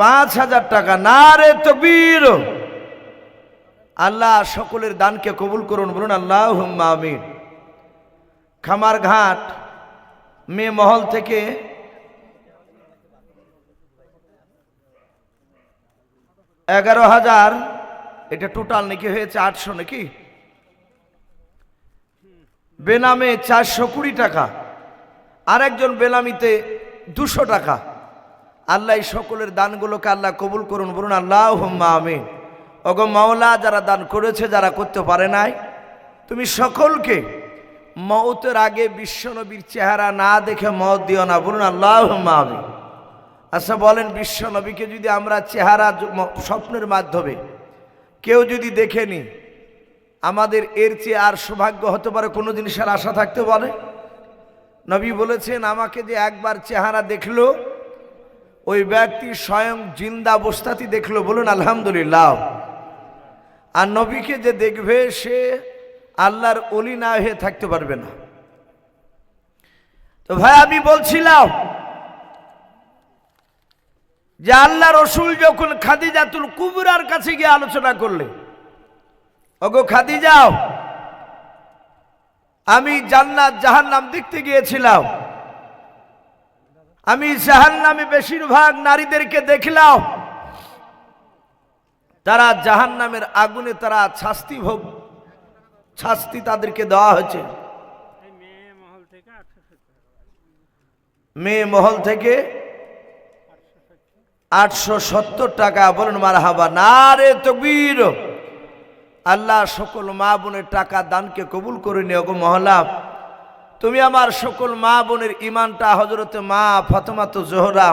পাঁচ হাজার টাকা। না রে তকবীর। আল্লাহ সকলের দানকে কবুল করুন, বলুন আল্লাহ আমিন। খামার ঘাট মেয়ে মহল থেকে এগারো হাজার, এটা টোটাল নাকি হয়েছে আটশো নাকি? বেনামে চারশো কুড়ি টাকা। আর একজন বেনামিতে দুশো টাকা। আল্লাহ এই সকলের দানগুলোকে আল্লাহ কবুল করুন, বলুন আল্লাহ আমিন। ওগো মাওলা, যারা দান করেছে, যারা করতে পারে নাই, তুমি সকলকে মতের আগে বিশ্বনবীর চেহারা না দেখে মত দিও না, বলুন আল্লাহ আমিন। আচ্ছা বলেন বিশ্বনবীকে যদি আমরা চেহারা স্বপ্নের মাধ্যমে কেউ যদি দেখেনি আমাদের এর চেয়ে আর সৌভাগ্য হতে পারে, কোনো জিনিসের আশা থাকতে পারে নবী বলেছেন, আমাকে যে একবার চেহারা দেখল ওই ব্যক্তি স্বয়ং জিন্দা অবস্থাতেই দেখল, বলুন, আলহামদুলিল্লাহ। আর নবীকে যে দেখবে, সে আল্লাহর অলি না হয়ে থাকতে পারবে না। তো ভাই, আমি বলছিলাম যে আল্লাহ রসুল যখন খাদিজাতুল কুবরার কাছে গিয়ে আলোচনা করলে, ওগো খাদিজাও আমি জান্নাত জাহান্নাম দেখতে গিয়েছিলাম। আমি জাহান্নামে বেশিরভাগ নারীদেরকে দেখলাম। তারা জাহান্নামের আগুনে তারা শাস্তি ভোগ, শাস্তি তাদেরকে দেওয়া হয়েছে। মেয়ে মহল থেকে আটশো সত্তর টাকা বলুন মার হাবা না রে তকবীর। আল্লাহ সকল মা বোনের টাকা দানকে কবুল করে নিও গো মহলা তুমি আমার সকল মা বোনের ইমানটা হজরতে মা ফতমাত জোহরা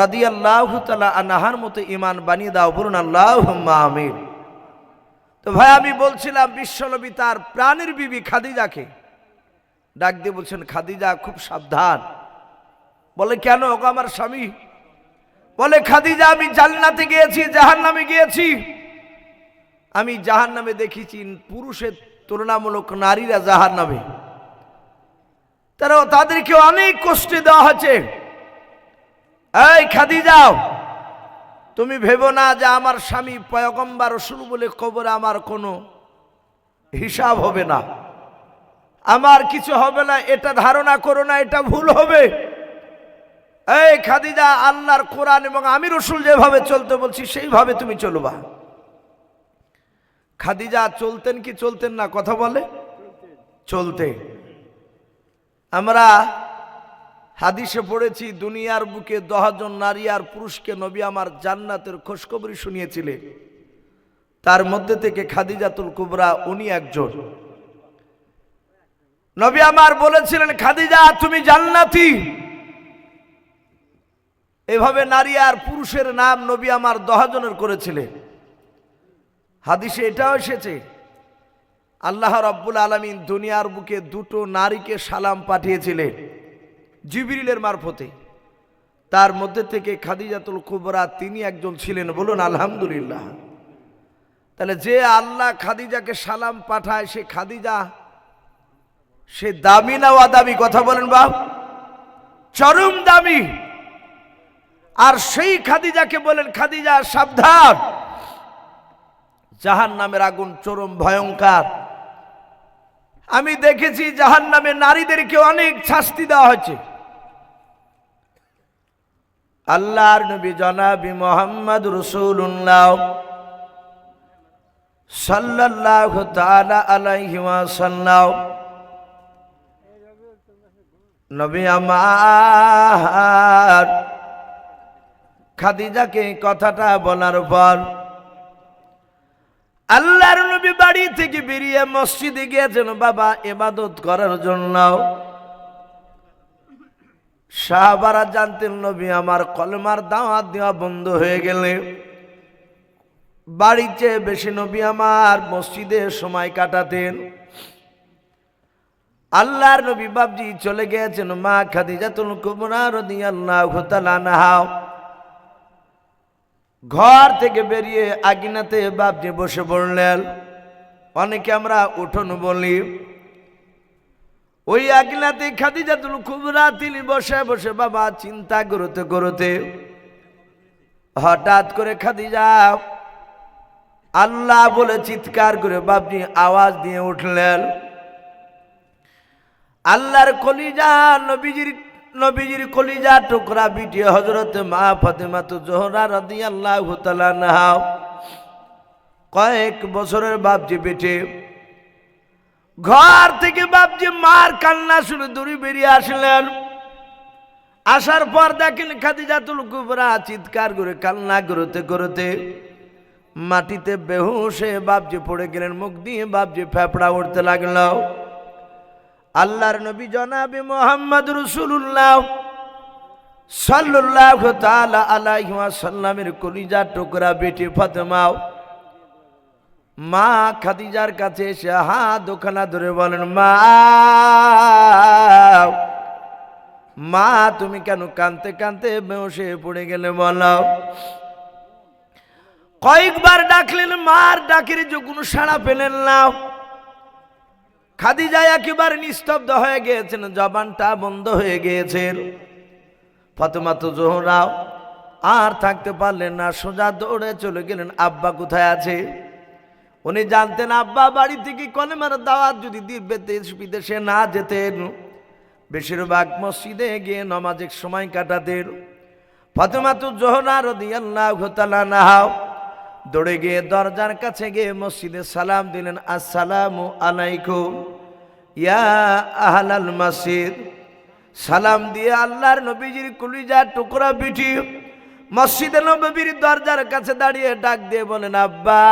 রাদি আল্লাহ তালা আনাহার মতো ইমান বানিয়ে দাও, বলুন আল্লাহ আমির তো ভাই, আমি বলছিলাম, বিশ্বনবী তার প্রাণের বিবি খাদিজাকে। ডাক দিয়ে বলছেন, খাদিজা, খুব সাবধান। বলে, কেন ওগো আমার স্বামী? বলে, খাদিজা, আমি জান্নাতে গিয়েছি, জাহান্নামে গিয়েছি। আমি জাহান্নামে দেখেছি পুরুষের তুলনামূলক নারীরা জাহান্নামে। তারা তাদেরকে অনেক কষ্টে দেওয়া হচ্ছে। এই খাদিজাও তুমি ভেবো না যে আমার স্বামী পয়গম্বার রসুল বলে কবরে আমার কোনো হিসাব হবে না। আমার কিছু হবে না, এটা ধারণা করো না, এটা ভুল হবে। এই খাদিজা, আল্লাহর কোরআন এবং আমি রসুল যেভাবে চলতে বলছি, সেইভাবে তুমি চলবা। খাদিজা, চলতেন কি চলতেন না? কথা বলে? চলতে আমরা হাদিসে পড়েছি, দুনিয়ার বুকে দহজন নারী আর পুরুষকে নবী আমার জান্নাতের খোঁজখবরি শুনিয়েছিলেন। তার মধ্যে থেকে খাদিজাতুল কুবরা উনি একজন। নবী আমার বলেছিলেন, খাদিজা, তুমি জান্নাতি। এভাবে নারী আর পুরুষের নাম নবী আমার দহজনের করেছিলেন। হাদিসে এটাও এসেছে আল্লাহ রব্বুল আলমিন দুনিয়ার বুকে দুটো নারীকে সালাম পাঠিয়েছিলেন জিবিরিলের মারফতে। তার মধ্যে থেকে খাদিজাতুল কুবরা তিনি একজন ছিলেন বলুন আলহামদুলিল্লাহ। তাহলে যে আল্লাহ খাদিজাকে সালাম পাঠায়, সে খাদিজা, সে দামি না দামি কথা বলেন বাপ। চরম দামি। আর সেই খাদিজাকে বলেন, খাদিজা, সাবধান। জাহান নামের আগুন চরম ভয়ঙ্কর। আমি দেখেছি জাহান নামে নারীদেরকে অনেক শাস্তি দেওয়া হয়েছে। আল্লাহর নবী জনাবি মোহাম্মদ রসুল্লাহ সাল্লাল্লাহু তাআলা আলাইহি ওয়াসাল্লাম নবী আমার খাদিজাকে কথাটা বলার পর আল্লাহর নবী বাড়ি থেকে বেরিয়ে মসজিদে গিয়েছেন, বাবা এবাদত করার জন্য সাহাবারা জানতেন, নবী, আমার কলমার দাওয়াত দেওয়া বন্ধ হয়ে গেলে বাড়িতে বেশি নবী আমার মসজিদে সময় কাটাতেন। আল্লাহর নবী বাবজি চলে গিয়েছেন, মা খাদিজাতুল কুবরা রাদিয়াল্লাহু তাআলা আনহা। ঘর থেকে বেরিয়ে আগিনাতে বাপজি বসে পড়লেন। অনেকে আমরা উঠোন বলি, ওই আগিনাতে খাদিজাতুল কুবরা তিনি বসে বসে বাবা চিন্তা করতে করতে হঠাৎ করে খাদি খাদিজা আল্লাহ বলে চিৎকার করে বাপজি আওয়াজ দিয়ে উঠলেন। আল্লাহর কলিজা নবীজির নবীজির কলিজা টুকরা বিটি হজরত মা ফাতেমা তো জোহরা রদি আল্লাহ নাহাও কয়েক বছরের বাপজি বেটে ঘর থেকে বাপজি মার কান্না শুনে দূরে বেরিয়ে আসলেন। আসার পর দেখেন খাদিজাতুল কুবরা চিৎকার করে, কান্না করতে করতে মাটিতে বেহুশে বাপজি পড়ে গেলেন, মুখ দিয়ে বাপজি ফেপড়া উঠতে লাগল। আল্লাহর নবী জনাবে মোহাম্মদ রসুল্লাহ সাল্লাহ তালা সাল্লামের কলিজা টুকরা বেটে ফাতেমাও। মা খাদিজার কাছে এসে হাত দোকানা ধরে বলেন, মা মা, তুমি কেন কানতে কানতে বেউসে পড়ে গেলে বলো? কয়েকবার ডাকলেন, মার ডাকের যে কোনো সাড়া পেলেন না খাদিজা একেবারে নিস্তব্ধ হয়ে গিয়েছেন, জবানটা বন্ধ হয়ে গিয়েছেন ফতেমা তো জোহরাও আর থাকতে পারলেন না, সোজা দৌড়ে চলে গেলেন, আব্বা কোথায় আছে? উনি জানতেন, আব্বা বাড়ি থেকে কলেমার দাওয়াত যদি দিব্যে বিদেশে না যেতেন। বেশিরভাগ মসজিদে গিয়ে নমাজের সময় কাটাতেন। ফতেমা তো জোহরা রদিয়াল্লাহ তালা নাহাও দৌড়ে গিয়ে দরজার কাছে গিয়ে মসজিদে সালাম দিলেন, আসসালামু আলাইকুম, ইয়া আহলাল মসজিদ। সালাম দিয়ে আল্লাহর নবীজির কুলিজা টুকরা বিটি মসজিদে নবীর দরজার কাছে দাঁড়িয়ে ডাক দিয়ে বলেন আব্বা,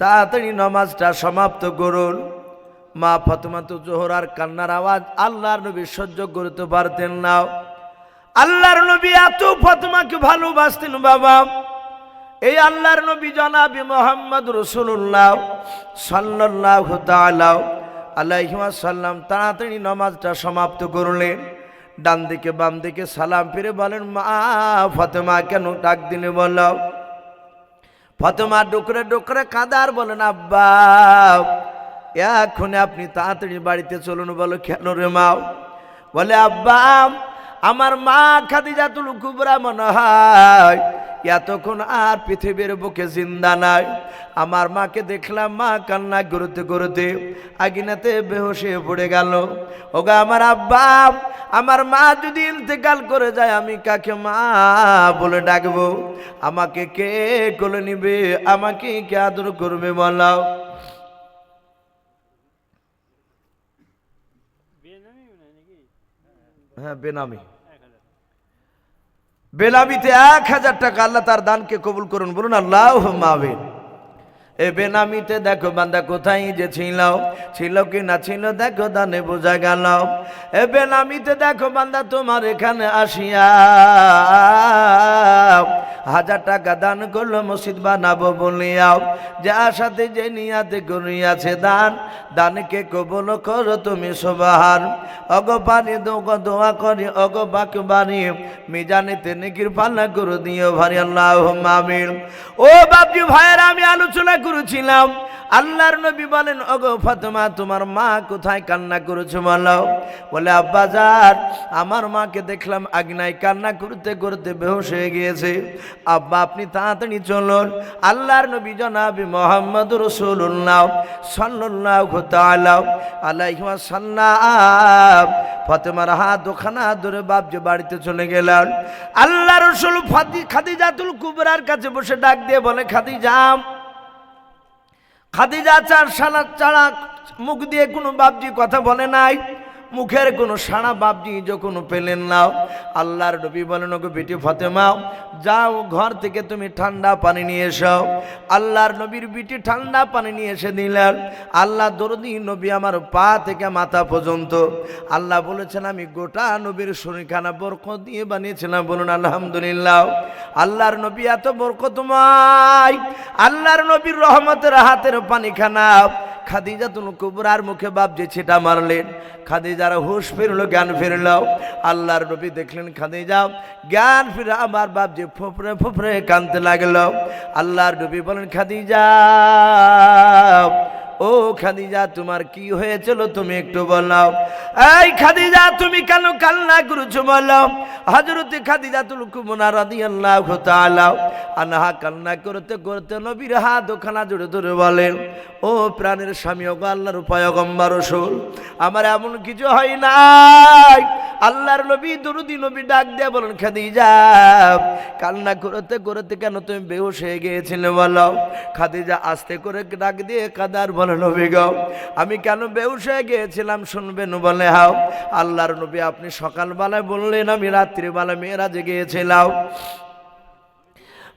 তাড়াতাড়ি নমাজটা সমাপ্ত করুন। মা ফতেমা তো জোহরার কান্নার আওয়াজ আল্লাহর নবী সহ্য করতে পারতেন না। আল্লাহর নবী এত ফতেমাকে ভালোবাসতেন বাবা। এই আল্লাহর নবী জনাবি মোহাম্মদ রসুল্লাহ সাল্লাহ তালাও আল্লাহিমা সাল্লাম তাড়াতাড়ি নামাজটা সমাপ্ত করলেন। ডান দিকে বাম দিকে সালাম ফিরে বলেন, মা ফতেমা কেন ডাক দিলে বল? ফতেমা ডুকরে ডুকরে কাদার বলেন আব্বা এখন আপনি তাড়াতাড়ি বাড়িতে চলুন। বলো, কেন রে মাও বলে, আব্বা আমার মা খাদিজাতুল কুবরা মনে হয় এতক্ষণ আর পৃথিবীর বুকে জিন্দা নাই। আমার মাকে দেখলাম মা কান্না করতে করতে আগিনাতে বেহসে পড়ে গেল। ওগা আমার আব্বা আমার মা যদি ইন্তেকাল করে যায় আমি কাকে মা বলে ডাকবো? আমাকে কে কোলে নিবে? আমাকে কে আদর করবে বলাও হ্যাঁ বেনামি। বেনামিতে এক হাজার টাকা আল্লাহ তার দানকে কবুল করুন। বলুন আল্লাহ মাহবিন এ বেনামিতে দেখো বান্দা কোথায় যে ছিল ছিল কি না ছিল দেখো দানে বোঝা গেল। এ বেনামিতে দেখো বান্দা তোমার এখানে আসিয়া। হাজার টাকা দান করল মসজিদ বানাবো বলিয়াও যে আশাতে যে নিয়াতে করিয়াছে দান। দানকে কবল করো তুমি সবাহার অগ পানি দোগ দোয়া করি, অগ বাক বাণী। মিজানিতে নিকির পাল্লা করে দিও ভারি আল্লাহ মামির ও বাপজি ভাইয়ের, আমি আলোচনা করেছিলাম। আল্লাহর নবী বলেন অগো ফাতেমা, তোমার মা কোথায় কান্না করেছ বলো? বলে আব্বাজার আমার মাকে দেখলাম আগনায় কান্না করতে করতে বেহোশ হয়ে গিয়েছে। আব্বা, আপনি তাড়াতাড়ি চলুন। আল্লাহর নবী জনাবি মোহাম্মদ রসুল্লাহ সাল্লাহ তালাম আলাইহিমা সাল্লাম ফতেমার হাত দোখানা ধরে বাপজি বাড়িতে চলে গেলেন। আল্লাহ রসুল ফাতি, খাদিজাতুল কুবরার কাছে বসে ডাক দিয়ে বলে খাদিজাম খাদিজা চার সালা চারা মুখ দিয়ে কোনো বাপজি কথা বলে নাই। মুখের কোনো সাড়া বাপজি যখন পেলেন নাও আল্লাহর নবী বলেন ওকে বেটি ফতেমাও যাও ঘর থেকে তুমি ঠান্ডা পানি নিয়ে এসো। আল্লাহর নবীর বিটি ঠান্ডা পানি নিয়ে এসে দিলেন। আল্লাহ দরদি নবী আমার পা থেকে মাথা পর্যন্ত। আল্লাহ বলেছেন, আমি গোটা নবীর শরীরখানা বরকত দিয়ে বানিয়েছিলাম। বলুন, আলহামদুলিল্লাহ। আল্লাহর নবী এত বরকতময়। আল্লাহর নবীর রহমতের হাতের পানিখানা। খাদিজা তুল কুবরার মুখে বাপ যে ছিটা মারলেন, খাদিজার হুশ ফিরলো, জ্ঞান ফিরল। আল্লাহর নবী দেখলেন, খাদিজা, জ্ঞান ফিরে আমার বাপ যে ফুফরে ফুফরে কানতে লাগল। আল্লাহর নবী বলেন, খাদিজা ও খাদিজা, তোমার কি হয়েছিল তুমি একটু বলো। এই খাদিজা, তুমি কেন কান্না করেছ বলো। হজরতে খাদিজা তুল কুমনা রাদিয়াল্লাহু তাআলা আনহা কান্না করতে করতে নবীর হাত ওখানা জুড়ে ধরে বলেন ও প্রাণের স্বামী, ওগো আল্লাহর পয়গম্বর রসুল, আমার এমন কিছু হয় নাই। আল্লাহর নবী, দরুদি নবী ডাক দিয়ে বলেন, খাদিজা, কান্না করতে করতে কেন তুমি বেহুশ হয়ে গিয়েছিলে বলো? খাদিজা আস্তে করে ডাক দিয়ে কাদার বলে, নবী গো, আমি কেন বেহুশ হয়ে গিয়েছিলাম শুনবেন বলে, হাও, আল্লাহর নবী আপনি সকালবেলায় বললেন, আমি রাত্রিবেলা মেয়েরাজে গিয়েছিলাম।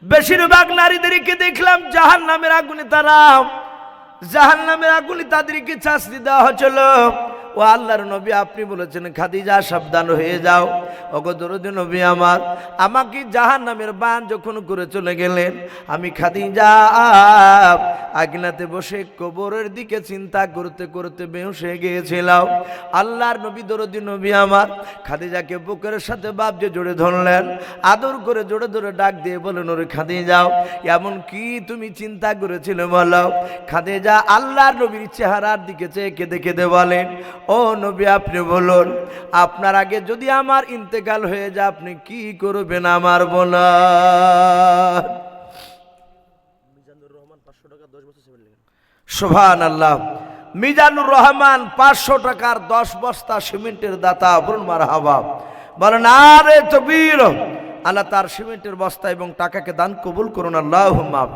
বেশিরভাগ নারীদেরকে দেখলাম জাহান নামের আগুনে তারা জাহান নামের আগুনে তাদেরকে শাস্তি দেওয়া হচ্ছিল। ও আল্লাহর নবী আপনি বলেছেন, খাদিজা, সাবধান হয়ে যাও। অগদরদি নবী আমার, আমাকে জাহান নামের বান যখন করে চলে গেলেন, আমি খাদিজা আগনাতে বসে কবরের দিকে চিন্তা করতে করতে হয়ে গিয়েছিলাম। আল্লাহর নবী, দরদি নবী আমার, খাদিজাকে বুকের সাথে বাপজে জোরে ধরলেন, আদর করে জোরে ধরে ডাক দিয়ে বলেন ওরে খাদি যাও এমন কি তুমি চিন্তা করেছিলে বলো? খাদে যা আল্লাহর নবীর চেহারার দিকে চেয়ে কেঁদে কেঁদে বলেন ও নবী আপনি বলুন আপনার আগে যদি আমার ইন্তেকাল হয়ে যায় আপনি কি করবেন আমার বলা সোভান আল্লাহ মিজানুর রহমান পাঁচশো টাকার দশ বস্তা সিমেন্টের দাতা বলুন মার হাবা বলেন আরে তো তবির আল্লাহ তার সিমেন্টের বস্তা এবং টাকাকে দান কবুল করুন আল্লাহ মাব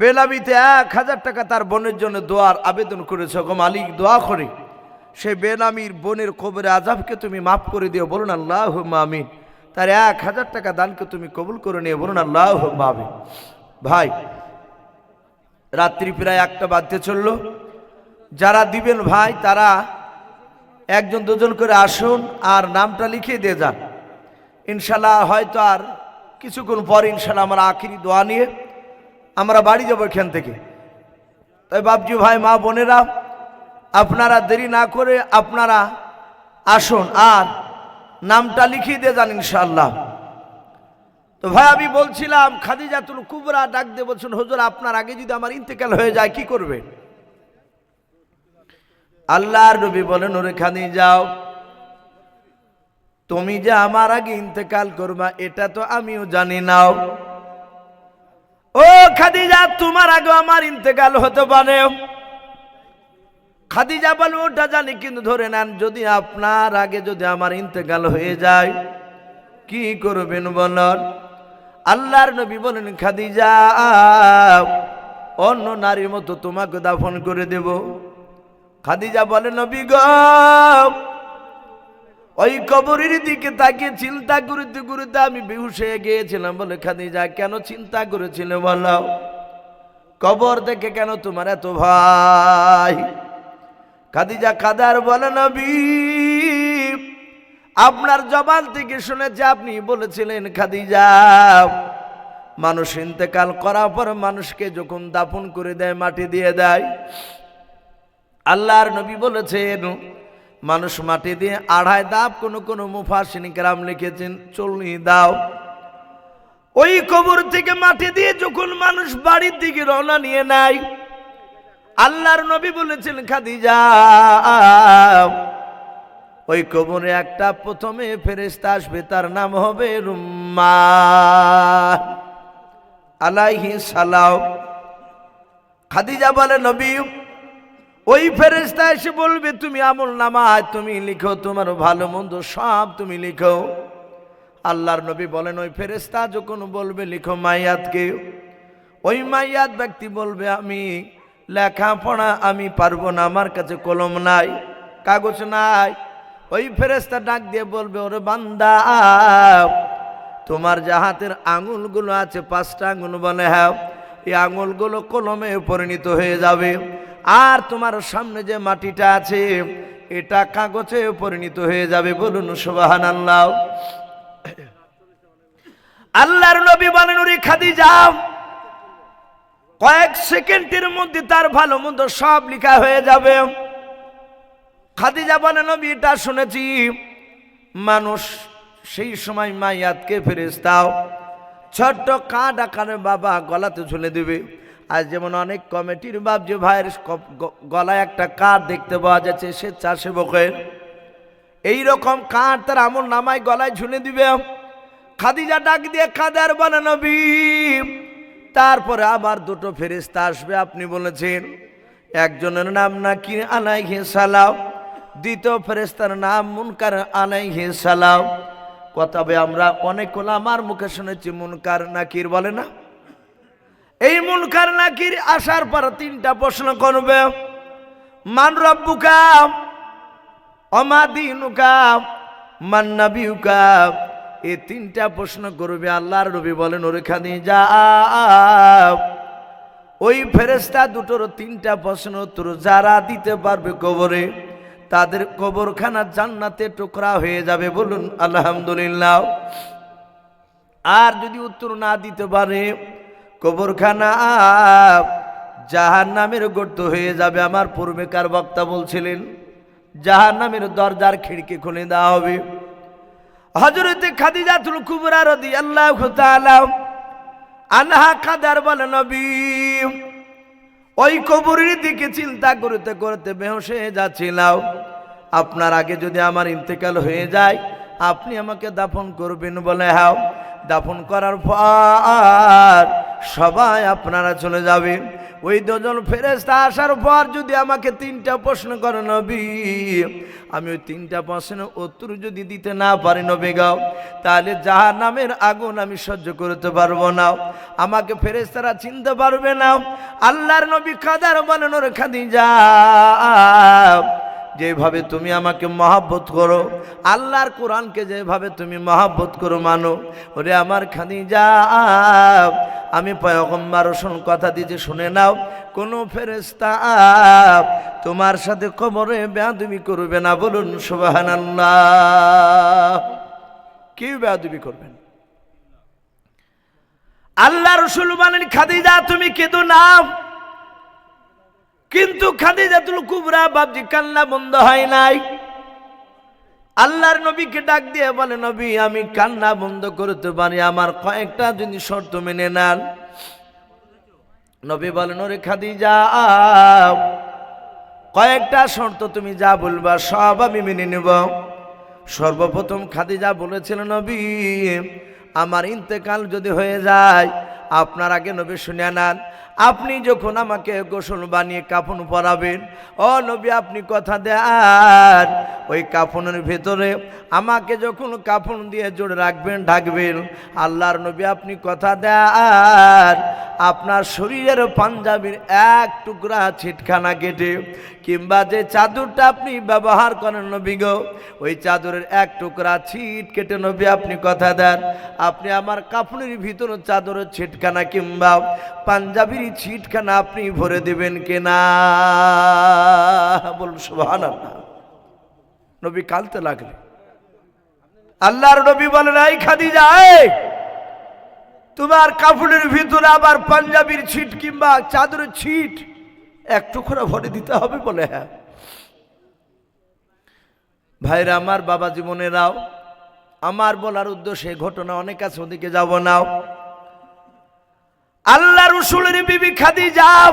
বেলাবিতে এক হাজার টাকা তার বোনের জন্য দোয়ার আবেদন করেছে। গো মালিক, দোয়া করে। সেই বেনামির বোনের কবরে আজাবকে তুমি মাফ করে দিও, বলুন আল্লাহ মামিন তার এক হাজার টাকা দানকে তুমি কবুল করে নিয়ে বলুন আল্লাহ মামিন ভাই, রাত্রি প্রায় একটা বাজতে চলল। যারা দিবেন ভাই, তারা একজন দুজন করে আসুন আর নামটা লিখে দিয়ে যান। ইনশাল্লাহ হয়তো আর কিছুক্ষণ পর ইনশাল্লাহ আমার আখিরি দোয়া নিয়ে আমরা বাড়ি যাব এখান থেকে। তাই বাবজি ভাই, মা বোনেরা, আপনারা দেরি না করে আপনারা আসুন আর নামটা লিখিয়ে দিয়ে যান ইনশাল্লাহ তো ভাই, আমি বলছিলাম, খাদিজাতুল কুবরা ডাক দিয়ে বলছেন, হুজুর, আপনার আগে যদি আমার ইন্তেকাল হয়ে যায়, কি করবে? আল্লাহর নবী বলেন, ওরে খাদি যাও তুমি যে আমার আগে ইন্তেকাল করবা, এটা তো আমিও জানি নাও। ও খাদিজা, তোমার আগে আমার ইন্তেকাল হতে পারে। খাদিজা বলে, ওটা জানি, কিন্তু ধরে নেন, যদি আপনার আগে যদি আমার ইন্তেকাল হয়ে যায়, কি করবেন বলন? আল্লাহর নবী বলেন, খাদিজা, অন্য নারীর মতো তোমাকে দাফন করে দেব। খাদিজা বলে, নবী গ ওই কবরের দিকে তাকে চিন্তা করতে করতে আমি বেহুশ গিয়েছিলাম। বলে, খাদিজা, কেন চিন্তা করেছিল বলো? কবর দেখে কেন তোমার এত ভাই খাদিজা কাদার বলে, নবী, আপনার জবান থেকে শুনেছে আপনি বলেছিলেন, খাদিজা, মানুষ ইন্তেকাল করার পর মানুষকে যখন দাফন করে দেয়, মাটি দিয়ে দেয়, আল্লাহর নবী বলেছেন মানুষ মাটি দিয়ে আড়াই দাপ কোনো কোনো মুফাসিন গ্রাম লিখেছেন চল্লি দাও। ওই কবর থেকে মাটি দিয়ে যখন মানুষ বাড়ির দিকে রওনা নিয়ে নেয়, আল্লাহর নবী বলেছেন, খাদিজা, ওই কবরে একটা প্রথমে ফেরেস্তা আসবে, তার নাম হবে রুম্মা আলাইহি সালাম। খাদিজা বলে, নবী ওই ফেরেস্তা এসে বলবে, তুমি আমল নামায় তুমি লিখো, তোমার ভালো মন্দ সব তুমি লিখো। আল্লাহর নবী বলেন, ওই ফেরেস্তা যখন বলবে, লিখো মাইয়াতকে। ওই মাইয়াত ব্যক্তি বলবে, আমি লেখাপড়া আমি পারব না, আমার কাছে কলম নাই, কাগজ নাই। ওই ফেরেস্তা ডাক দিয়ে বলবে, ওরে বান্দা, তোমার যে হাতের আঙুলগুলো আছে, পাঁচটা আঙুল বলে হ্যাঁ এই আঙুলগুলো কলমে পরিণত হয়ে যাবে। আর তোমার সামনে যে মাটিটা আছে, এটা কাগজে পরিণত হয়ে যাবে বলুন সুবাহান আল্লাহ আল্লাহর নবী বলেন, ওরে খাদি যাও কয়েক সেকেন্ডের মধ্যে তার ভালো মন্দ সব লেখা হয়ে যাবে। খাদিজা বলে নবী, এটা শুনেছি। মানুষ সেই সময় মাইয়াতকে ফেরেস দাও ছোট্ট কাঠ আকারে বাবা গলাতে ঝুলে দেবে। আজ যেমন অনেক কমিটির বাবজি ভাইয়ের গলায় একটা কার্ড দেখতে পাওয়া যাচ্ছে স্বেচ্ছাসেবকের এই রকম কার্ড তার আমল নামায় গলায় ঝুলে দিবে। খাদিজা ডাক দিয়ে কাদার বানানো তারপরে আবার দুটো ফেরিস্তা আসবে, আপনি বলেছেন। একজনের নাম নাকি আলাইহি সালাম, দ্বিতীয় ফেরেস্তার নাম মুনকার আলাইহি সালাম। কথা বে আমরা অনেক আমার মুখে শুনেছি, মুনকার নাকির বলে না? এই মুনকার নাকির আসার পর তিনটা প্রশ্ন করবে। মান রব্বুকা অমাদিনুকা মান নাবিউকা। এই তিনটা প্রশ্ন করবে আল্লাহর নবী বলেন, ওরে খানি যা ওই ফেরেস্তা দুটোর তিনটা প্রশ্ন উত্তর যারা দিতে পারবে কবরে, তাদের কবরখানা জান্নাতে টুকরা হয়ে যাবে বলুন, আলহামদুলিল্লাহ। আর যদি উত্তর না দিতে পারে কবরখানা জাহান নামের গর্ত হয়ে যাবে আমার পূর্বেকার বক্তা বলছিলেন। জাহান নামের দরজার খিড়কি খুলে দেওয়া হবে। হজরতে খাদিজাতুল কুবরা রদি আল্লাহ আনহা কাদার বলে ওই কবরের দিকে চিন্তা করতে করতে বেহস যাচ্ছিলাম। আপনার আগে যদি আমার ইন্তেকাল হয়ে যায়, আপনি আমাকে দাফন করবেন বলে হ্যাঁ দাফন করার পর সবাই আপনারা চলে যাবে। ওই দুজন ফেরেস্তা আসার পর যদি আমাকে তিনটা প্রশ্ন করে, নবী, আমি ওই তিনটা প্রশ্নের উত্তর যদি দিতে না পারি, নবী গাও তাহলে যাহার নামের আগুন আমি সহ্য করতে পারব না। আমাকে ফেরেস্তারা চিনতে পারবে না। আল্লাহর নবী কাদার বলেন, ওর খাদি যা যেভাবে তুমি আমাকে মহাব্বত করো, আল্লাহর কোরআনকে যেভাবে তুমি মহাব্বত করো মানো, ওরে আমার খাদি যা আমি পয়গম্বার রসুন কথা দিতে শুনে নাও, কোনো ফেরেস্তা তোমার সাথে কবরে বেয়াদুমি করবে না, বলুন সুবাহান কেউ বেয়াদুমি করবেন? আল্লাহ রসুল বলেন, খাদিজা, তুমি কেঁদো না। কিন্তু খাদিজাতুল কুবরা বাবজি কান্না বন্ধ হয় নাই। আল্লাহর নবীকে ডাক দিয়ে বলে, নবী, আমি কান্না বন্ধ করতে পারি, আমার কয়েকটা যদি শর্ত মেনে নেন। নবী বলেন, ওরে খাদিজা, কয়েকটা শর্ত তুমি যা বলবা সব আমি মেনে নেব। সর্বপ্রথম খাদিজা বলেছিল, নবী, আমার ইন্তেকাল যদি হয়ে যায়, আপনার আগে নবী শুনে নেন আপনি যখন আমাকে গোসল বানিয়ে কাফন পরাবেন, ও নবী আপনি কথা দেন, ওই কাফনের ভেতরে আমাকে যখন কাফন দিয়ে জোড়ে রাখবেন, ঢাকবেন, আল্লাহর নবী আপনি কথা দেন, আপনার শরীরের পাঞ্জাবির এক টুকরা ছিটখানা কেটে, কিংবা যে চাদরটা আপনি ব্যবহার করেন নবী গো, ওই চাদরের এক টুকরা ছিট কেটে নবী আপনি কথা দেন, আপনি আমার কাপড়ের ভিতরে চাদরের ছিটখানা কিংবা পাঞ্জাবির ছিটখানা আপনি ভরে দেবেন কেনা? বলুন সুবহান নবী কালতে লাগলে আল্লাহর নবী বলেন, এই খাদিজা, এই! তোমার কাপড়ের ভিতরে আবার পাঞ্জাবির ছিট কিংবা চাদরের ছিট এক টুকরা ভরে দিতে হবে বলে হ্যাঁ? ভাইরা, আমার বাবা জীবনেরাও আমার বলার উদ্দেশ্যে ঘটনা অনেক আছে, ওদিকে যাব নাও। আল্লাহ রসুলের বিবি খাদি যাও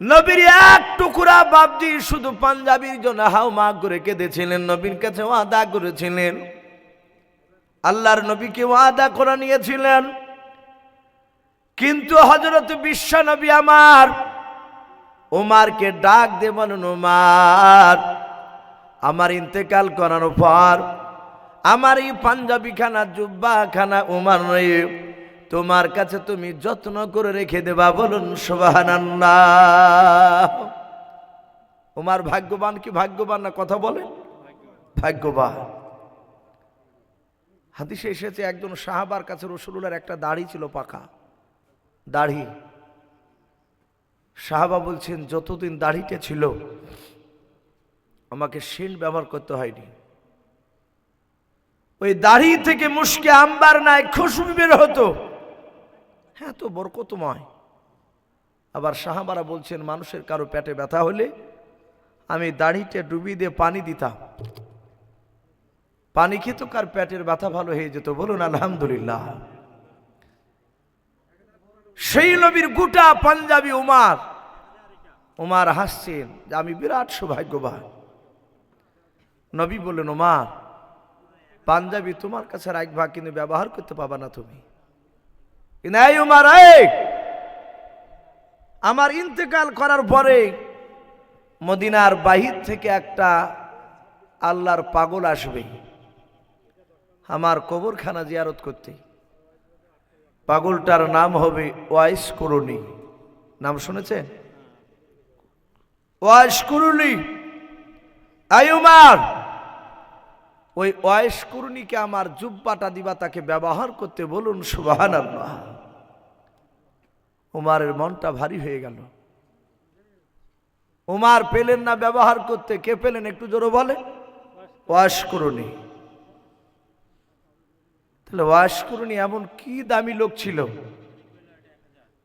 নবীর এক টুকরা বাবজি শুধু পাঞ্জাবির জন্য হাও মা করে কেঁদেছিলেন, নবীর কাছে আদা করেছিলেন। আল্লাহর নবীকে ওয়াদা করে নিয়েছিলেন। কিন্তু হজরত বিশ্ব নবী আমার ওমারকে ডাক দে ওমার আমার ইন্তেকাল করার পর আমার এই পাঞ্জাবি খানা জুব্বা খানা ওমার নয় তোমার কাছে তুমি যত্ন করে রেখে দেবা, বলুন সোবাহান্লাহ ওমার ভাগ্যবান কি ভাগ্যবান না কথা বলে ভাগ্যবান। হাদিসে এসেছে, একজন সাহাবার কাছে রসুলুল্লার একটা দাড়ি ছিল পাকা। দাড়ি। সাহাবা বলছেন, যতদিন দাড়িটা ছিল, আমাকে সেন্ট ব্যবহার করতে হয়নি। ওই দাড়ি থেকে মুশকে আম্বার নাই খুশবু বের হতো। হ্যাঁ তো বরকতময়। আবার সাহাবারা বলছেন, মানুষের কারও পেটে ব্যথা হলে আমি দাড়িটা ডুবিয়ে দিয়ে পানি দিতাম। পানি খেত কার পেটের ব্যথা ভালো হয়ে যেত? বলুন, আলহামদুলিল্লাহ। সেই নবীর গোটা পাঞ্জাবি উমার উমার হাসছেন যে আমি বিরাট সৌভাগ্যবান। নবী বললেন, উমার, পাঞ্জাবি তোমার কাছে রাখবা কিন্তু ব্যবহার করতে পাবা না তুমি। আমার ইন্তেকাল করার পরে মদিনার বাহির থেকে একটা আল্লাহর পাগল আসবে। আমার কবরখানা জিয়ারত করতে। পাগলটার নাম হবে ওয়াইস করুনি। নাম শুনেছেন? ওয়াইস করুনি। আয়ুমার ওই ওয়াইস করুনিকে আমার জুব্বাটা দিবা, তাকে ব্যবহার করতে বলুন সুবাহান আল্লাহ উমারের মনটা ভারী হয়ে গেল। উমার পেলেন না ব্যবহার করতে, কে পেলেন একটু জোরে বলে ওয়াশ করুনি তাহলে ওয়াশ করুনি এমন কি দামি লোক ছিল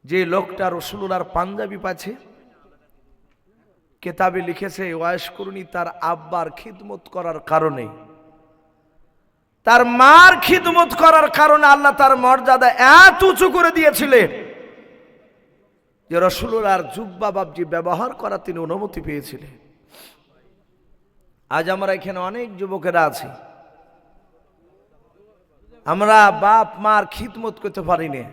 যে লোকটা রসুলার পাঞ্জাবি পাচ্ছে? কেতাবে লিখেছে, ওয়াশ করুনি তার আব্বার খিদমত করার কারণে। তার মার খিদমত করার কারণে আল্লাহ তার মর্যাদা এত উঁচু করে দিয়েছিলেন। যে রসুলার জুব্বা বাবজি ব্যবহার করার তিনি অনুমতি পেয়েছিলেন। আজ আমরা এখানে অনেক যুবকেরা আছি। আমরা বাপ মার খিদমত করতে পারি না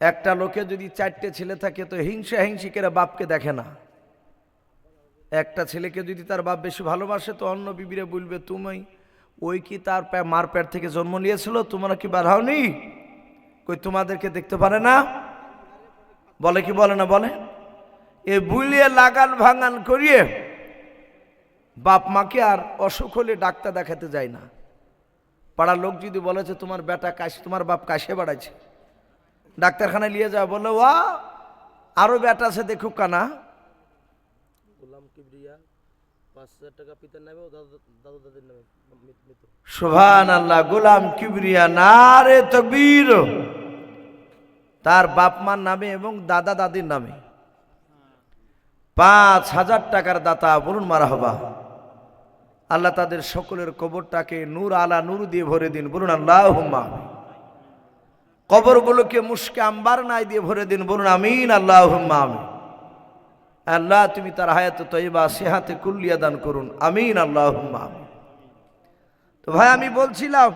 একটা লোকে যদি চারটে ছেলে থাকে তো হিংসা হিংসি হিংসিকেরা বাপকে দেখে না। একটা ছেলেকে যদি তার বাপ বেশি ভালোবাসে তো অন্য বিবিরে বলবে, তুমি ওই কি তার মার পেট থেকে জন্ম নিয়েছিল? তোমরা কি বাড়াওনি কই তোমাদেরকে দেখতে পারে না? বলে কি বলে না বলে? এ বুলিয়ে লাগান ভাঙান করিয়ে বাপ মাকে আর অসুখ হলে ডাক্তার দেখাতে যায় না। পাড়ার লোক যদি বলেছে তোমার বেটা কাশি তোমার বাপ কাশে বাড়াইছে। ডাক্তারখানায় নিয়ে যাওয়া বলে ওয়া আরও বেটা আছে দেখুক কানা। সুভান আল্লাহ গোলাম কিবরিয়া না রে তকবীর। তার বাপ মার নামে এবং দাদা দাদির নামে। পাঁচ হাজার টাকার দাতা বলুন মারা হবা আল্লাহ তাদের সকলের কবরটাকে নূর আলা নূর দিয়ে ভরে দিন, বলুন আল্লাহ কবরগুলোকে মুশকে আম্বার নাই দিয়ে ভরে দিন, বলুন আমিন আল্লাহ আল্লাহ, তুমি তার হায়াত তৈবা, সেহাতে কুল্লিয়া দান করুন, আমিন আল্লাহ তো ভাই, আমি বলছিলাম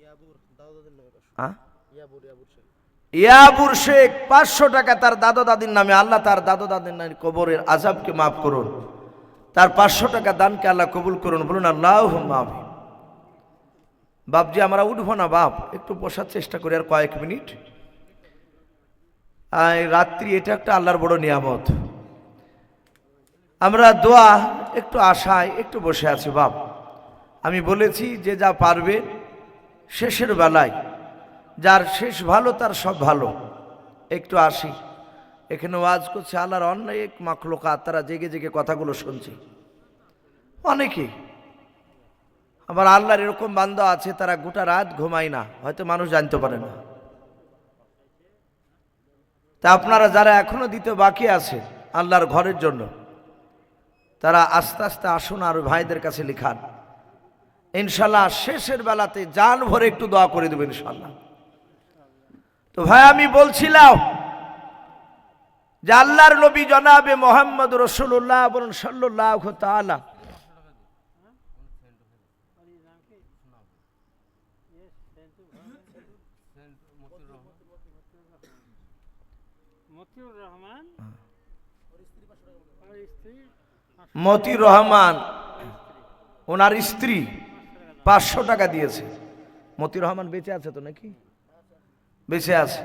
ইয়াবুর দাদু দাদির নামে পাঁচশো আহ? ইয়াবুর শেখ। পাঁচশো টাকা তার দাদা দাদির নামে আল্লাহ তার দাদা দাদির নামে কবরের আজাবকে মাফ করুন। তার পাঁচশো টাকা দানকে আল্লাহ কবুল করুন বলুন আল্লাহ মাফ বাপজি আমরা উঠবো না বাপ একটু বসার চেষ্টা করি আর কয়েক মিনিট। আর রাত্রি এটা একটা আল্লাহর বড় নিয়ামত। আমরা দোয়া একটু আশায় একটু বসে আছি বাপ। আমি বলেছি যে যা পারবে শেষের বেলায় যার শেষ ভালো, তার সব ভালো। একটু আসি। এখানে ওয়াজ করছে আল্লাহর অনেক মাখলোকা তারা জেগে জেগে কথাগুলো শুনছে। অনেকেই আবার আল্লাহর এরকম বান্দা আছে, তারা গোটা রাত ঘুমায় না, হয়তো মানুষ জানতে পারে না। তা আপনারা যারা এখনও দিতে বাকি আছে, আল্লাহর ঘরের জন্য, তারা আস্তে আস্তে আসুন আর ভাইদের কাছে লিখান। ইনশাল্লাহ শেষের বেলাতে জান ভরে একটু দোয়া করে দেবেন ইনশাল্লাহ। তো ভাই আমি বলছিলাম যে আল্লাহর নবী জনাবে মোহাম্মদ রসুল্লাহ বলুন সাল্লাহ মতির রহমান। ওনার স্ত্রী পাঁচশো টাকা দিয়েছে। মতি রহমান বেঁচে আছে তো নাকি? বেঁচে আছে।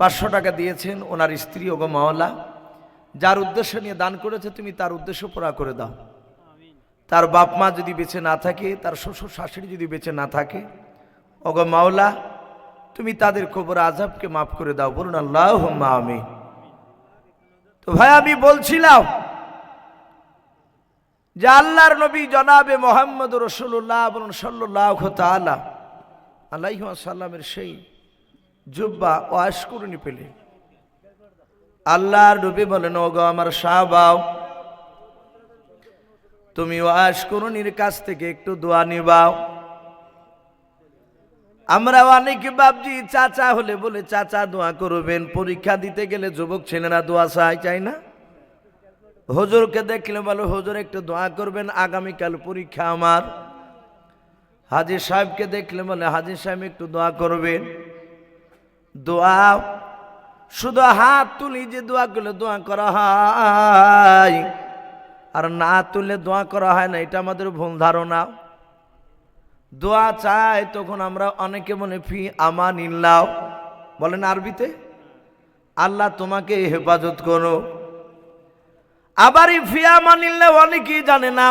পাঁচশো টাকা দিয়েছেন ওনার স্ত্রী, ওগো মাওলা। যার উদ্দেশ্য নিয়ে দান করেছে, তুমি তার উদ্দেশ্য পুরা করে দাও। তার বাপ মা যদি বেঁচে না থাকে, তার শ্বশুর শাশুড়ি যদি বেঁচে না থাকে, ওগো মাওলা, তুমি তাদের খবর আজাবকে মাফ করে দাও, বলুন আল্লাহ আমি তো ভাই, আমি বলছিলাম যে আল্লাহর নবী জনাবে মোহাম্মদ রসুল্লাহ বলুন সাল্লাহ আল্লাহ সাল্লামের সেই জুব্বা ওয়াশ করুনি পেলে। আল্লাহর নবী বলেন, ওগো আমার শাহবাও তুমি ওয়াশ করুনির কাছ থেকে একটু দোয়া নিবাও। আমরা অনেকে বাবজি চাচা হলে বলে, চাচা দোয়া করবেন। পরীক্ষা দিতে গেলে যুবক ছেলেরা দোয়া চাই চাই না? হুজুরকে দেখলে বলো, হুজুর একটু দোয়া করবেন, আগামীকাল পরীক্ষা আমার। হাজির সাহেবকে দেখলে বলে, হাজির সাহেব একটু দোয়া করবেন। দোয়া, শুধু হাত তুলি যে দোয়া করলে দোয়া করা হয়। আর না তুললে দোয়া করা হয় না, এটা আমাদের ভুল ধারণা। দোয়া চাই, তখন আমরা অনেকে মনে ফি আমান ইল্লাও বলেন আরবিতে, আল্লাহ তোমাকে হেফাজত করো। আবার এই ফি আমান ইল্লাহ অনেকেই জানে না।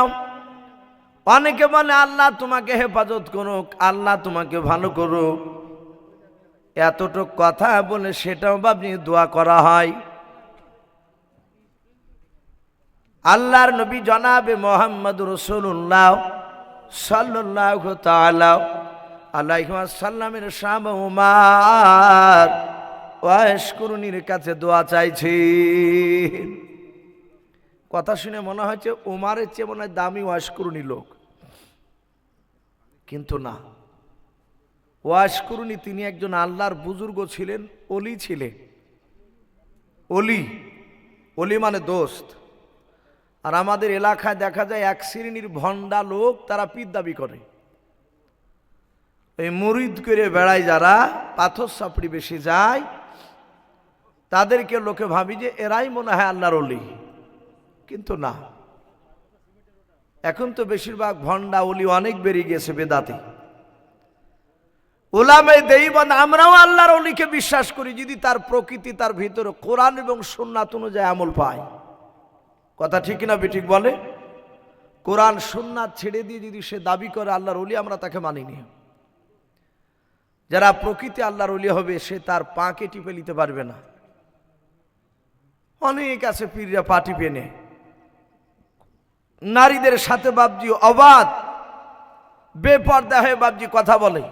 অনেকে বলে, আল্লাহ তোমাকে হেফাজত করুক, আল্লাহ তোমাকে ভালো করুক। এতটুক কথা বলে সেটাও ভাবনি দোয়া করা হয়। আল্লাহর নবী জনাবে মোহাম্মদ রসুল্লাহ সাল্লাহ তালাহ আল্লাহাল্লামের শাম উমার ওয়াশকুরুনির কাছে দোয়া চাইছি। কথা শুনে মনে হচ্ছে উমারের চেয়ে মনে হয় দামি ওয়াস লোক। কিন্তু না। ওয়াস করুনি তিনি একজন আল্লাহর বুজুর্গ ছিলেন, অলি ছিলেন। অলি অলি মানে দোস্ত। আর আমাদের এলাকায় দেখা যায় এক শ্রেণির ভণ্ডা লোক, তারা পিদ দাবি করে। এই মুরিদ করে বেড়ায় যারা, পাথর সাপড়ি বেশি যায়, তাদেরকে লোকে ভাবি যে এরাই মনে হয় আল্লাহর অলি। কিন্তু না। এখন তো বেশিরভাগ ভণ্ডা অলি অনেক বেরিয়ে গেছে বেদাতে। ওলামে দেইবান, আমরাও আল্লাহর অলিকে বিশ্বাস করি, যদি তার প্রকৃতি, তার ভিতরে কোরআন এবং সুন্নাত অনুযায়ী আমল পায়। কথা ঠিক না ঠিক বলে? কোরআন, সুন্নাত ছেড়ে দিয়ে যদি সে দাবি করে আল্লাহর অলি, আমরা তাকে মানিনি। যারা প্রকৃতি আল্লাহর অলি হবে, সে তার পাকে টিপে নিতে পারবে না। অনেক আছে পীররা পা টিপে নারীদের সাথে বাবজি অবাধ, বেপর্দা হয়ে বাবজি কথা বলে।